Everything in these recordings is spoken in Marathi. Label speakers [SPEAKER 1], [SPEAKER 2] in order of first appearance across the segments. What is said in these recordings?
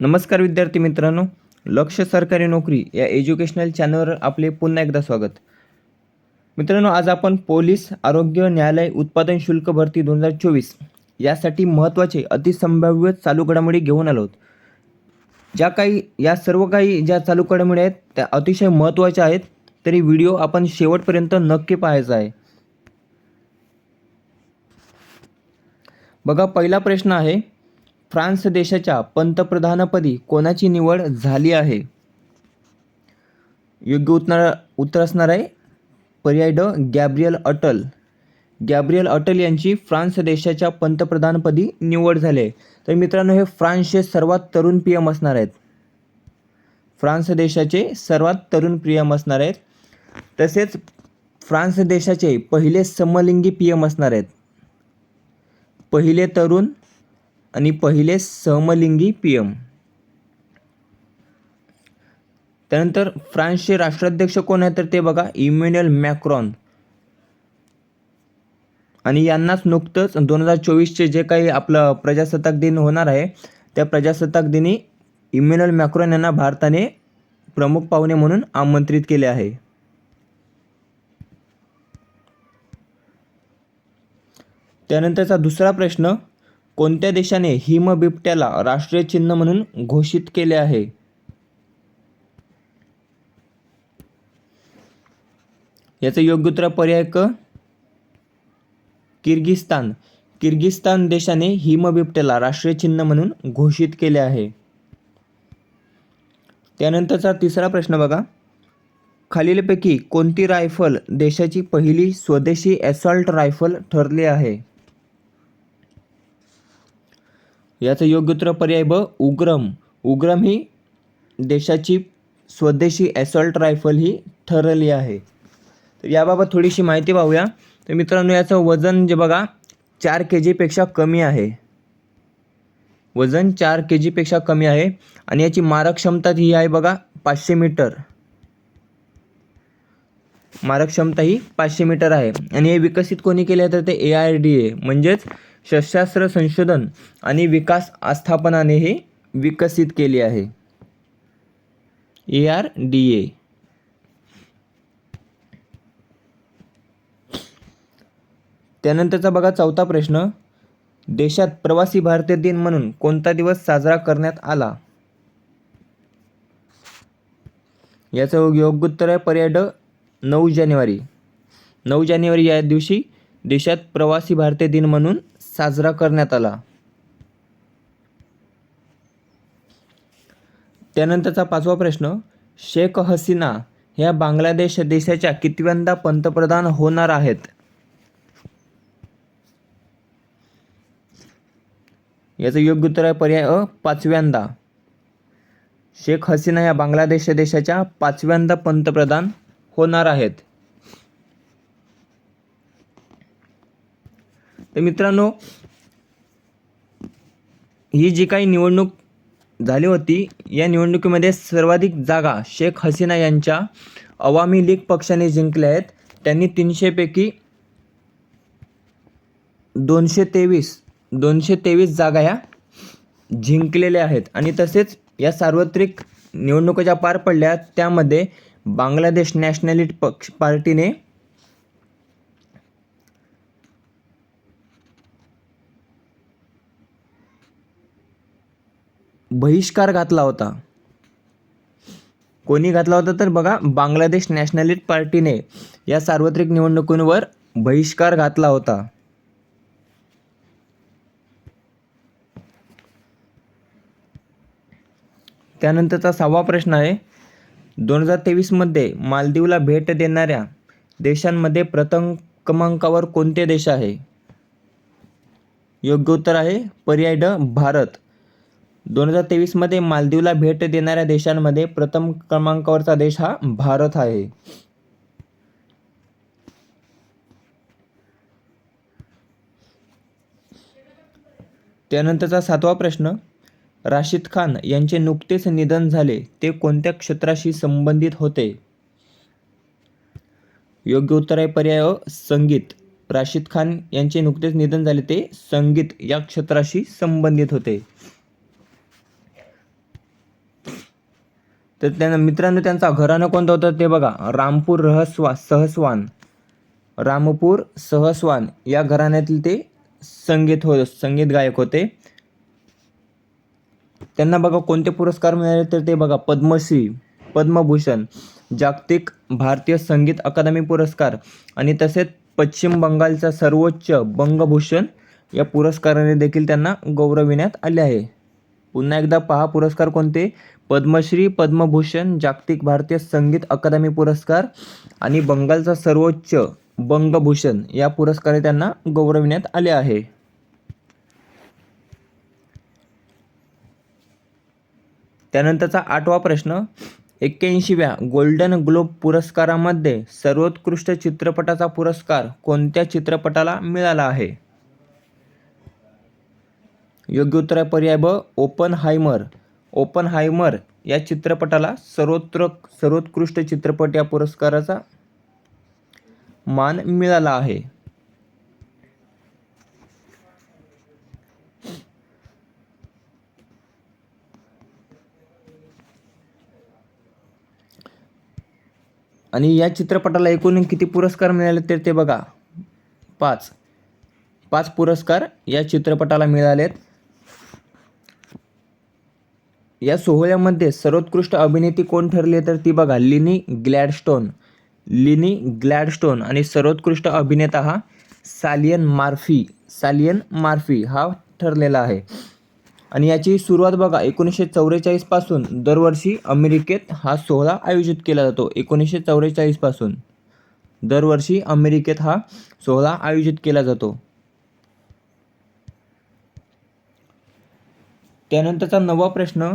[SPEAKER 1] नमस्कार विद्यार्थी मित्रांनो लक्ष सरकारी नोकरी या एज्युकेशनल चॅनलवर आपले पुन्हा एकदा स्वागत. मित्रांनो आज आपण पोलीस आरोग्य न्यायालय उत्पादन शुल्क भरती दोन हजार चोवीस यासाठी महत्त्वाचे अतिसंभाव्य चालू घडामोडी घेऊन आलो आहोत. ज्या काही या सर्व काही ज्या चालू घडामोडी आहेत त्या अतिशय महत्त्वाच्या आहेत तरी व्हिडिओ आपण शेवटपर्यंत नक्की पाहायचा आहे. बघा पहिला प्रश्न आहे फ्रान्स देशाच्या पंतप्रधानपदी कोणाची निवड झाली आहे? योग्य उत्तर उत्तर असणार आहे पर्याय ड गॅब्रियल अटल. गॅब्रियल अटल यांची फ्रान्स देशाच्या पंतप्रधानपदी निवड झाली आहे. तर मित्रांनो हे फ्रान्सचे सर्वात तरुण पी एम असणार आहेत. फ्रान्स देशाचे सर्वात तरुण पी एम असणार आहेत. तसेच फ्रान्स देशाचे पहिले समलिंगी पी एम असणार आहेत. पहिले तरुण आणि पहिले समलिंगी पी एम. त्यानंतर फ्रान्सचे राष्ट्राध्यक्ष कोण आहेत तर ते बघा इम्युन्युअल मॅक्रॉन. आणि यांनाच नुकतंच दोन हजार चोवीसचे जे काही आपलं प्रजासत्ताक दिन होणार आहे त्या प्रजासत्ताक दिनी इम्युन्युअल मॅक्रॉन यांना भारताने प्रमुख पाहुणे म्हणून आमंत्रित केले आहे. त्यानंतरचा दुसरा प्रश्न कोणत्या देशाने हिमबिबट्याला राष्ट्रीय चिन्ह म्हणून घोषित केले आहे? याचं योग्य उत्तर पर्याय क. किर्गिस्तान. किर्गिस्तान देशाने हिमबिबट्याला राष्ट्रीय चिन्ह म्हणून घोषित केले आहे. त्यानंतरचा तिसरा प्रश्न बघा. खालीलपैकी कोणती रायफल देशाची पहिली स्वदेशी ॲसॉल्ट रायफल ठरली आहे? याचं योग्य उत्तर पर्याय ब उग्रम. उग्रम ही देशाची स्वदेशी ॲसॉल्ट रायफल ही ठरली आहे. तर याबाबत थोडीशी माहिती पाहूया. तर मित्रांनो याचं वजन जे बघा चार के जीपेक्षा कमी आहे. वजन चार के जीपेक्षा कमी आहे आणि याची मारक क्षमता ही आहे बघा पाचशे मीटर. मारक क्षमता ही पाचशे मीटर आहे. आणि हे विकसित कोणी केले आहे तर ते ए आय डी ए म्हणजेच शस्त्रास्त्र संशोधन आणि विकास आस्थापनाने हे विकसित केले आहे. A R D A. त्यानंतरचा बघा चौथा प्रश्न. देशात प्रवासी भारतीय दिन म्हणून कोणता दिवस साजरा करण्यात आला? याचं योग्य उत्तर आहे पर्याय ड नऊ जानेवारी. नऊ जानेवारी या दिवशी देशात प्रवासी भारतीय दिन म्हणून साजरा करण्यात आला. त्यानंतरचा पाचवा प्रश्न शेख हसीना ह्या बांगलादेश देशाच्या कितव्यांदा पंतप्रधान होणार आहेत? याचं योग्य उत्तर आहे पर्याय अ पाचव्यांदा. शेख हसीना या बांगलादेश देशाच्या पाचव्यांदा पंतप्रधान होणार आहेत. तर मित्रांनो ही जी काही निवडणूक झाली होती या निवडणुकीमध्ये सर्वाधिक जागा शेख हसीना यांच्या अवामी लीग पक्षाने जिंकल्या आहेत. त्यांनी तीनशेपैकी दोनशे तेवीस दोनशे तेवीस जागा ह्या जिंकलेल्या आहेत. आणि तसेच या सार्वत्रिक निवडणुका ज्या पार पडल्या त्यामध्ये बांगलादेश नॅशनलिस्ट पक्ष पार्टीने बहिष्कार घातला होता. कोणी घातला होता तर बघा बांगलादेश नॅशनलिस्ट पार्टीने या सार्वत्रिक निवडणुकींवर बहिष्कार घातला होता. त्यानंतरचा सहावा प्रश्न आहे दोन हजार तेवीसमध्ये मालदीवला भेट देणाऱ्या देशांमध्ये प्रथम क्रमांकावर कोणते देश आहे? योग्य उत्तर आहे पर्याय ड भारत. दोन हजार तेवीसमध्ये मालदीवला भेट देणाऱ्या देशांमध्ये प्रथम क्रमांकावरचा देश हा भारत आहे. त्यानंतरचा सातवा प्रश्न राशिद खान यांचे नुकतेच निधन झाले ते कोणत्या क्षेत्राशी संबंधित होते? योग्य उत्तर आहे पर्याय संगीत. राशिद खान यांचे नुकतेच निधन झाले ते संगीत या क्षेत्राशी संबंधित होते. तर त्यांना मित्रांनो त्यांचा घराणं कोणतं होतं ते बघा. रामपूर रहस्वा सहस्वान. रामपूर सहस्वान या घराण्यातील ते संगीत हो संगीत गायक होते. त्यांना बघा कोणते पुरस्कार मिळाले तर ते बघा पद्मश्री पद्मभूषण जागतिक भारतीय संगीत अकादमी पुरस्कार आणि तसेच पश्चिम बंगालचा सर्वोच्च बंगभूषण या पुरस्काराने देखील त्यांना गौरविण्यात आले आहे. पुन्हा एकदा पहा पुरस्कार कोणते? पद्मश्री पद्मभूषण जागतिक भारतीय संगीत अकादमी पुरस्कार आणि बंगालचा सर्वोच्च बंगभूषण या पुरस्काराने त्यांना गौरविण्यात आले आहे. त्यानंतरचा आठवा प्रश्न एक्क्याऐंशीव्या गोल्डन ग्लोब पुरस्कारामध्ये सर्वोत्कृष्ट चित्रपटाचा पुरस्कार कोणत्या चित्रपटाला मिळाला आहे? योग्य उत्तर आहे पर्याय ब ओपन हायमर ओपन हायमर या चित्रपटाला सर्वोत्तर सर्वोत्कृष्ट चित्रपट या पुरस्काराचा मान मिळाला आहे. आणि या चित्रपटाला एकूण किती पुरस्कार मिळाले तर ते बघा. पाच. पाच पुरस्कार या चित्रपटाला मिळालेत. या सोहळ्यामध्ये सर्वोत्कृष्ट अभिनेती कोण ठरली तर ती बघा लिनी ग्लॅडस्टोन. लिनी ग्लॅडस्टोन आणि सर्वोत्कृष्ट अभिनेता हा सालियन मार्फी सालियन मार्फी हा ठरलेला आहे. आणि याची सुरुवात बघा एकोणीसशे चौवेचाळीसपासून दरवर्षी अमेरिकेत हा सोहळा आयोजित केला जातो एकोणीसशे चौवेचाळीसपासून दरवर्षी अमेरिकेत हा सोहळा आयोजित केला जातो. त्यानंतरचा नवा प्रश्न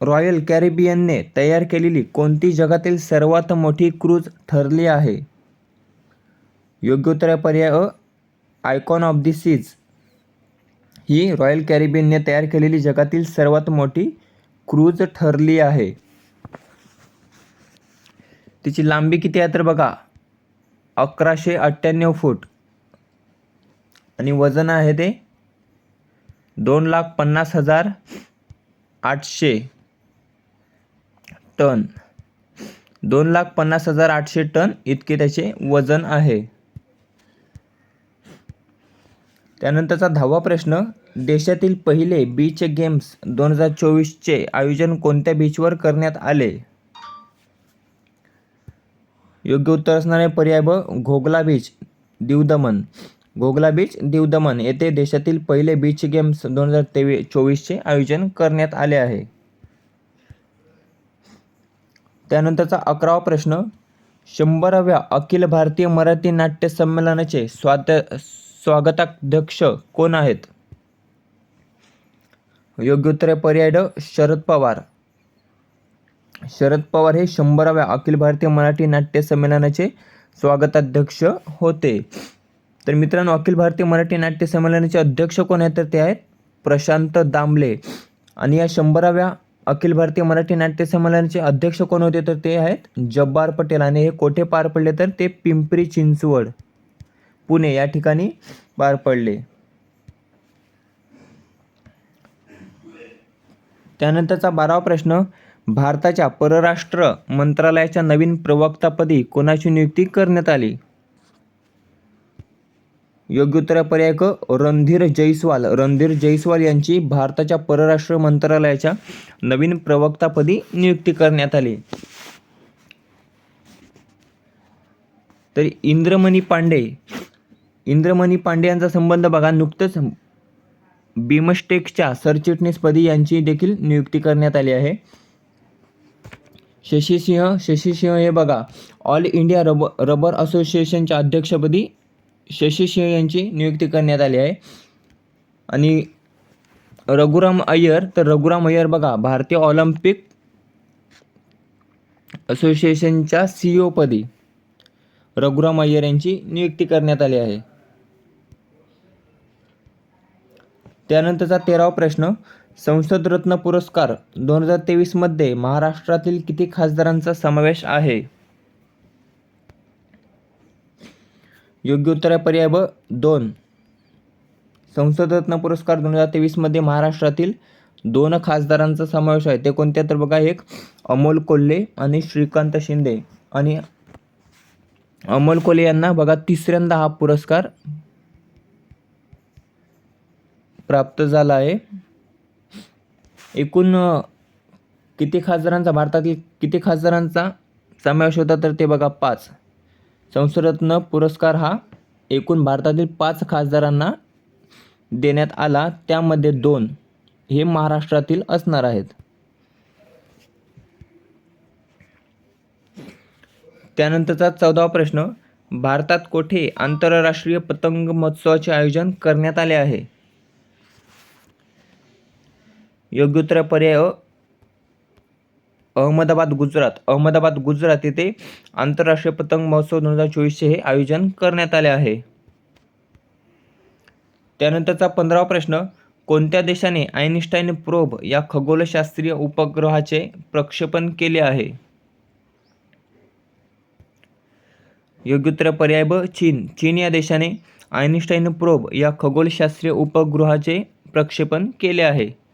[SPEAKER 1] रॉयल कॅरिबियनने तयार केलेली कोणती जगातील सर्वात मोठी क्रूज ठरली आहे? योग्य उत्तर पर्याय अ आयकॉन ऑफ दी सीज. ही रॉयल कॅरिबियनने तयार केलेली जगातील सर्वात मोठी क्रूज ठरली आहे. तिची लांबी किती आहे तर बघा अकराशे अठ्ठ्याण्णव फूट. आणि वजन आहे ते दोन लाख पन्नास हजार आठशे टन. दोन लाख पन्नास हजार आठशे टन इतके त्याचे वजन आहे. त्यानंतरचा दहावा प्रश्न देशातील पहिले बीच गेम्स दोन हजार चोवीसचे आयोजन कोणत्या बीचवर करण्यात आले? योग्य उत्तर असणारे पर्याय ब घोगला बीच दीव दमन गोगला बीच दीव दमण येथे देशातील पहिले बीच गेम्स दोन हजार तेवीस चोवीसचे आयोजन करण्यात आले आहे. त्यानंतरचा अकरावा प्रश्न शंभराव्या अखिल भारतीय मराठी नाट्य संमेलनाचे स्वात स्वागताध्यक्ष कोण आहेत? योग्य उत्तर आहे पर्याय ड शरद पवार. शरद पवार हे शंभराव्या अखिल भारतीय मराठी नाट्य संमेलनाचे स्वागताध्यक्ष होते. तर मित्रांनो अखिल भारतीय मराठी नाट्य संमेलनाचे अध्यक्ष कोण आहेत? तर ते आहेत प्रशांत दामले. आणि या शंभराव्या अखिल भारतीय मराठी नाट्य संमेलनाचे अध्यक्ष कोण होते? तर ते आहेत जब्बार पटेल. आणि हे कोठे पार पडले? तर ते पिंपरी चिंचवड पुणे या ठिकाणी पार पडले. त्यानंतरचा बारावा प्रश्न भारताच्या परराष्ट्र मंत्रालयाच्या नवीन प्रवक्तापदी कोणाची नियुक्ती करण्यात आली? योग्य उत्तर आहे पर्याय क रणधीर जैस्वाल रणधीर जैस्वाल यांची भारताच्या परराष्ट्र मंत्रालयाच्या नवीन प्रवक्तापदी नियुक्ती करण्यात आली. तर इंद्रमणी पांडे इंद्रमणी पांडे यांचा संबंध बघा. नुकतंच बिमस्टेकच्या सरचिटणीसपदी यांची देखील नियुक्ती करण्यात आली आहे. शशी सिंह शशी सिंह हे बघा. ऑल इंडिया रबर रबर असोसिएशनच्या अध्यक्षपदी शशीसिंह यांची नियुक्ती करण्यात आली आहे. आणि रघुराम अय्यर तर रघुराम अय्यर बघा भारतीय ऑलिम्पिक असोसिएशनच्या सी पदी रघुराम अय्यर यांची नियुक्ती करण्यात आली आहे. त्यानंतरचा तेरावा प्रश्न संसद रत्न पुरस्कार दोन हजार तेवीसमध्ये महाराष्ट्रातील किती खासदारांचा समावेश आहे? योग्य उत्तर आहे पर्याय ब दोन. संसद रत्न पुरस्कार दोन हजार तेवीसमध्ये महाराष्ट्रातील दोन खासदारांचा समावेश आहे. ते कोणते तर बघा एक अमोल कोल्हे आणि श्रीकांत शिंदे. आणि अमोल कोल्हे यांना बघा तिसऱ्यांदा हा पुरस्कार प्राप्त झाला आहे. एकूण किती खासदारांचा भारतातील किती खासदारांचा समावेश होता? तर ते बघा पाच. संसदरत्न पुरस्कार हा एकूण भारतातील पाच खासदारांना देण्यात आला. त्यामध्ये दोन हे महाराष्ट्रातील असणार आहेत. त्यानंतरचा चौदावा प्रश्न भारतात कोठे आंतरराष्ट्रीय पतंग महोत्सवाचे आयोजन करण्यात आले आहे? योग्य उत्तर पर्याय अहमदाबाद गुजरात. अहमदाबाद गुजरात येथे आंतरराष्ट्रीय पतंग महोत्सव दोन हजार चोवीसचे हे आयोजन करण्यात आले आहे. त्यानंतरचा पंधरावा प्रश्न कोणत्या देशाने आयन्स्टाईन प्रोब या खगोलशास्त्रीय उपग्रहाचे प्रक्षेपण केले आहे? योग्य उत्तर पर्याय ब चीन. चीन या देशाने आयन्स्टाईन प्रोब या खगोलशास्त्रीय उपग्रहाचे प्रक्षेपण केले आहे.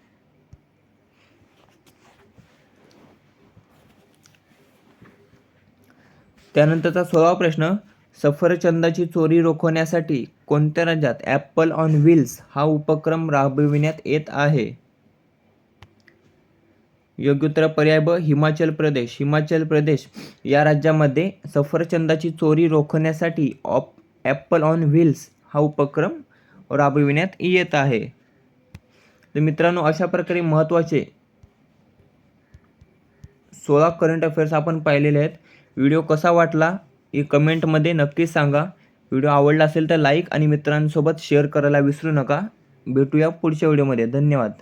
[SPEAKER 1] त्यानंतरचा सोळावा प्रश्न सफरचंदाची चोरी रोखण्यासाठी कोणत्या राज्यात ॲपल ऑन व्हील्स हा उपक्रम राबविण्यात येत आहे? योग्य उत्तर पर्याय ब हिमाचल प्रदेश. हिमाचल प्रदेश या राज्यामध्ये सफरचंदाची चोरी रोखण्यासाठी ऑप ॲपल ऑन व्हील्स हा उपक्रम राबविण्यात येत आहे. तर मित्रांनो अशा प्रकारे महत्त्वाचे सोळा करंट अफेअर्स आपण पाहिलेले आहेत. व्हिडिओ कसा वाटला हे कमेंटमध्ये नक्कीच सांगा. व्हिडिओ आवडला असेल तर लाईक आणि मित्रांसोबत शेअर करायला विसरू नका. भेटूया पुढच्या व्हिडिओमध्ये. धन्यवाद.